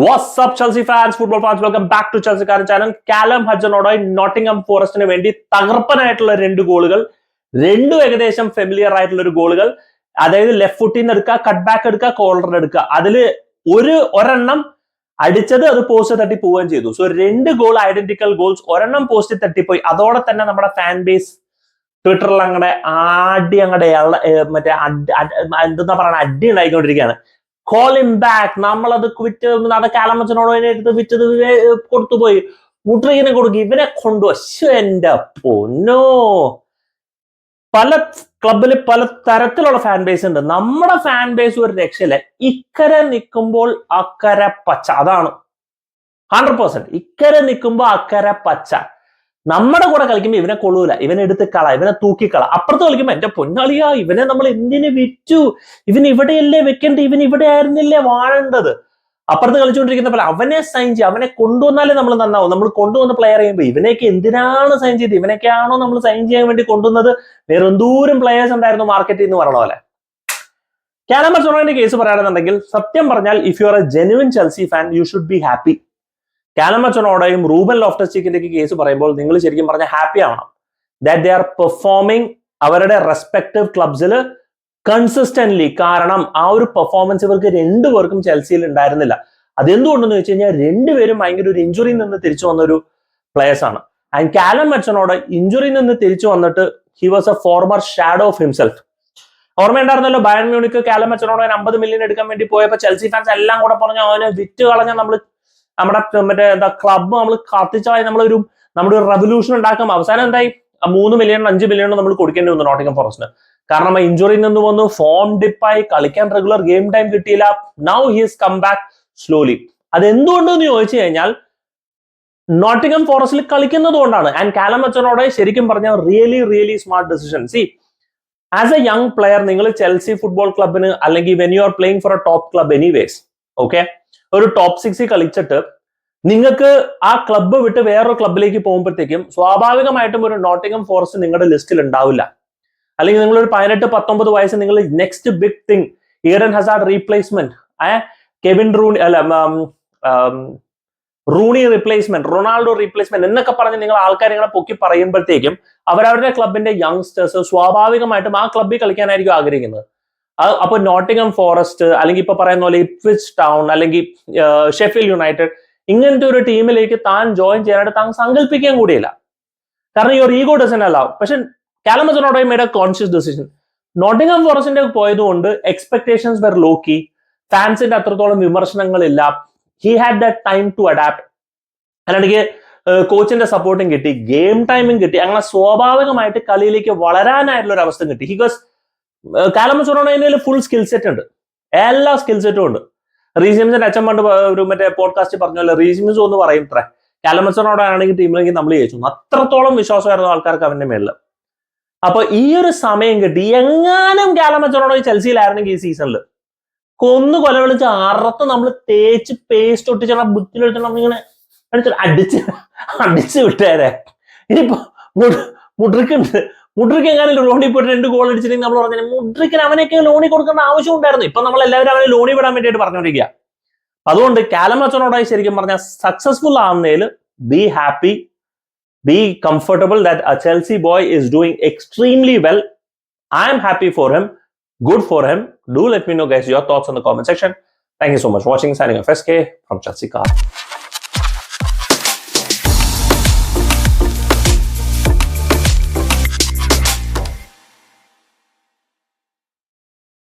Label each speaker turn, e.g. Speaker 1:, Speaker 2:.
Speaker 1: WhatsApp Chelsea fans football fans welcome back to ചെൽസിക്കാരൻ channel Callum Hudson Odoi Nottingham ഫോറസ്റ്റിന് വേണ്ടി തകർപ്പനായിട്ടുള്ള രണ്ട് ഗോളുകൾ. രണ്ടും ഏകദേശം ഫെമിലിയർ ആയിട്ടുള്ള ഒരു ഗോളുകൾ. അതായത് ലെഫ്റ്റ് ഫുട്ടിൽ നിന്ന് എടുക്കുക കട്ട് ബാക്ക് എടുക്കുക കോളർ എടുക്കുക. അതിൽ ഒരു ഒരെണ്ണം അടിച്ചത് അത് പോസ്റ്റ് തട്ടി പോവുകയും ചെയ്തു. സോ രണ്ട് ഗോൾ ഐഡന്റിക്കൽ ഗോൾസ് ഒരെണ്ണം പോസ്റ്റ് തട്ടിപ്പോയി. അതോടെ തന്നെ നമ്മുടെ ഫാൻ ബേസ് ട്വിറ്ററിൽ അങ്ങടെ ആടി അങ്ങടെ മറ്റേ എന്താ പറയുക അടി ഉണ്ടായിക്കൊണ്ടിരിക്കുകയാണ്. കോൾ ഇം ബാക്ക് നമ്മളത് വിറ്റ് അതൊക്കെ കാലമച്ചനോട് എടുത്ത് വിറ്റത് കൊടുത്തുപോയി. മുട്രിക്കിനെ കൊടുക്കും. ഇവനെ കൊണ്ടുവശു എന്റെ പൊന്നോ. പല ക്ലബിൽ പല തരത്തിലുള്ള ഫാൻ ബേസ് ഉണ്ട്. നമ്മുടെ ഫാൻ ബേസ് ഒരു രക്ഷയില്ല. ഇക്കരെ നിൽക്കുമ്പോൾ അക്കരെ പച്ച. അതാണ്. ഹൺഡ്രഡ് പെർസെന്റ് ഇക്കരെ നിൽക്കുമ്പോൾ അക്കരെ പച്ച. നമ്മുടെ കൂടെ കളിക്കുമ്പോൾ ഇവനെ കൊള്ളൂല ഇവനെ എടുത്ത് കള ഇവനെ തൂക്കിക്കള അപ്പുറത്ത് കളിക്കുമ്പോൾ എന്റെ പൊന്നാളിയാ ഇവനെ നമ്മൾ എന്തിന് വിറ്റു? ഇവൻ ഇവിടെയല്ലേ വെക്കേണ്ടത് ഇവൻ ഇവിടെ ആയിരുന്നില്ലേ വാഴേണ്ടത്? അപ്പുറത്ത് കളിച്ചുകൊണ്ടിരിക്കുന്ന പോലെ അവനെ സൈൻ ചെയ്യുക അവനെ കൊണ്ടുവന്നാലേ നമ്മൾ നന്നാവും. നമ്മൾ കൊണ്ടുവന്ന പ്ലെയർ ചെയ്യുമ്പോൾ ഇവനേക്ക് എന്തിനാണ് സൈൻ ചെയ്ത്? ഇവനൊക്കെയാണോ നമ്മൾ സൈൻ ചെയ്യാൻ വേണ്ടി കൊണ്ടുവന്നത്? വേറെ എന്തോരം പ്ലെയേഴ്സ് ഉണ്ടായിരുന്നു മാർക്കറ്റിൽ എന്ന് പറയണ പോലെ. കാലം ബർസലോണയുടെ കേസ് പറയുകയാണെന്നുണ്ടെങ്കിൽ സത്യം പറഞ്ഞാൽ if you are a genuine Chelsea fan you should be happy കാലമച്ചനോടെയും Ruben ലോഫ്റ്റസ്റ്റിക്കിന്റെയൊക്കെ കേസ് പറയുമ്പോൾ നിങ്ങൾ ശരിക്കും പറഞ്ഞ ഹാപ്പി ആവണം. ദാറ്റ് ദേ ആർ പെർഫോമിങ് അവരുടെ റെസ്പെക്റ്റീവ് ക്ലബ്സിൽ കൺസിസ്റ്റന്റ്ലി കാരണം ആ ഒരു പെർഫോമൻസ് ഇവർക്ക് രണ്ടുപേർക്കും ചെൽസിയിൽ ഉണ്ടായിരുന്നില്ല. അതെന്തുകൊണ്ടെന്ന് വെച്ച് കഴിഞ്ഞാൽ രണ്ടുപേരും ഭയങ്കര ഒരു ഇഞ്ചുറിയിൽ നിന്ന് തിരിച്ചു വന്ന ഒരു പ്ലേയേഴ്സ് ആണ്. ആൻഡ് കാലം മെച്ചനോട് ഇഞ്ചുറിയിൽ നിന്ന് തിരിച്ചു വന്നിട്ട് he was a former shadow of himself ഓർമ്മയുണ്ടായിരുന്നല്ലോ Bayern Munich Callum Hudson Odoi അമ്പത് മില്യൺ എടുക്കാൻ വേണ്ടി പോയപ്പോൾ ചെൽസി ഫാൻസ് എല്ലാം കൂടെ പറഞ്ഞു അവനെ വിറ്റ് കളഞ്ഞ നമ്മൾ നമ്മുടെ മറ്റേ എന്താ ക്ലബ്ബ് നമ്മൾ കത്തിച്ചായി നമ്മളൊരു നമ്മുടെ ഒരു റെവല്യൂഷൻ ഉണ്ടാക്കും. അവസാനം എന്തായി? മൂന്ന് മില്യൺ അഞ്ച് മില്യൺ നമ്മൾ കൊടുക്കേണ്ടി വന്നു നോട്ടിംഗം ഫോറസ്റ്റിന് കാരണം ഇഞ്ചുറിയിൽ നിന്ന് വന്നു ഫോം ഡിപ്പായി കളിക്കാൻ റെഗുലർ ഗെയിം ടൈം കിട്ടിയില്ല. Now he's come back slowly അതെന്തുകൊണ്ടെന്ന് ചോദിച്ചു കഴിഞ്ഞാൽ നോട്ടിംഗം ഫോറസ്റ്റിൽ കളിക്കുന്നത് കൊണ്ടാണ്. ആൻഡ് കാലം അച്ഛനോടെ ശരിക്കും പറഞ്ഞാൽ really really smart decision see as a young player നിങ്ങൾ ചെൽസി ഫുട്ബോൾ ക്ലബിന് അല്ലെങ്കിൽ when you are playing for a top club anyways okay ഒരു ടോപ്പ് സിക്സിൽ കളിച്ചിട്ട് നിങ്ങൾക്ക് ആ ക്ലബ്ബ് വിട്ട് വേറൊരു ക്ലബിലേക്ക് പോകുമ്പോഴത്തേക്കും സ്വാഭാവികമായിട്ടും ഒരു നോട്ടിംഗം ഫോറസ്റ്റ് നിങ്ങളുടെ ലിസ്റ്റിൽ ഉണ്ടാവില്ല അല്ലെങ്കിൽ നിങ്ങൾ ഒരു പതിനെട്ട് പത്തൊമ്പത് വയസ്സ് നിങ്ങൾ next big thing Eden Hazard replacement Kevin Rooney അല്ല റൂണി റീപ്ലേസ്മെന്റ് റൊണാൾഡോ റീപ്ലേസ്മെന്റ് എന്നൊക്കെ പറഞ്ഞ് നിങ്ങൾ ആൾക്കാർ ഇങ്ങനെ പൊക്കി പറയുമ്പോഴത്തേക്കും അവരവരുടെ ക്ലബിന്റെ യങ്സ്റ്റേഴ്സ് സ്വാഭാവികമായിട്ടും ആ ക്ലബ്ബിൽ കളിക്കാനായിരിക്കും ആഗ്രഹിക്കുന്നത്. അപ്പൊ നോട്ടിംഗം ഫോറസ്റ്റ് അല്ലെങ്കിൽ ഇപ്പൊ പറയുന്ന പോലെ ഇപ്വിച്ച് ടൗൺ അല്ലെങ്കിൽ ഷെഫിൽ യുണൈറ്റഡ് ഇങ്ങനത്തെ ഒരു ടീമിലേക്ക് താൻ ജോയിൻ ചെയ്യാനായിട്ട് താൻ സങ്കല്പിക്കാൻ കൂടിയില്ല. കാരണം ഈ ഒരു ഈഗോ ഡസൻ അല്ല പക്ഷെ കാലമസനോടെ made a conscious decision Nottingham ഫോറസ്റ്റിന്റെ പോയതുകൊണ്ട് എക്സ്പെക്ടേഷൻസ് വെർ ലോക്കി ഫാൻസിന്റെ അത്രത്തോളം വിമർശനങ്ങളില്ല. He had the time to adapt അല്ലെങ്കിൽ കോച്ചിന്റെ സപ്പോർട്ടും കിട്ടി. ഗെയിം ടൈമും കിട്ടി. അങ്ങനെ സ്വാഭാവികമായിട്ട് കളിയിലേക്ക് വളരാനായിട്ടുള്ള ഒരു അവസ്ഥ കിട്ടി. ഹിഗസ് കാലമസോണോയുടെ ഫുൾ സ്കിൽ സെറ്റ് ഉണ്ട്. എല്ലാ സ്കിൽ സെറ്റും ഉണ്ട്. റീസിംസിന്റെ അച്ഛൻ പണ്ട് ഒരു മറ്റേ പോഡ്കാസ്റ്റ് പറഞ്ഞല്ലോ റീസിംസ് എന്ന് പറയും ഇത്ര. കാലമസോണോടാണെങ്കിൽ ടീമിലേക്ക് നമ്മൾ ജയിച്ചു അത്രത്തോളം വിശ്വാസമായിരുന്നു ആൾക്കാർക്ക് അവന്റെ മേളിൽ അപ്പൊ ഈ ഒരു സമയം കിട്ടി. എങ്ങാനും കാലമച്ചനോടോ ചെൽസിയിലായിരുന്നെങ്കിൽ ഈ സീസണിൽ കൊന്നു കൊല വിളിച്ച് അറത്ത് നമ്മൾ തേച്ച് പേസ്റ്റ് ഒട്ടിച്ച് ബുദ്ധിയിലെടുത്ത് നമ്മളിങ്ങനെ അടിച്ച് അടിച്ച് വിട്ടേരെ. ഇനിയിപ്പോ മുട്രിക്കുണ്ട് മുട്രിക്ക് എങ്ങനെ ലോണി പോയിട്ട് രണ്ട് ഗോൾ അടിച്ചിട്ടുണ്ടെങ്കിൽ നമ്മൾ പറഞ്ഞാൽ മുട്രിക്കിന് അവനൊക്കെ ലോണി കൊടുക്കേണ്ട ആവശ്യം ഉണ്ടായിരുന്നു. ഇപ്പൊ നമ്മൾ എല്ലാവരും അവനെ ലോണി വിടാൻ വേണ്ടിയിട്ട് പറഞ്ഞുകൊണ്ടിരിക്കുക. അതുകൊണ്ട് കാലമച്ചനോടായി ശരിക്കും പറഞ്ഞാൽ successful ആവുന്നതിൽ be happy be comfortable that Chelsea boy is doing extremely well I am happy for him good for him do let me know guess your thoughts in the comment section thank you so much watching Sanning F S K from Chelsea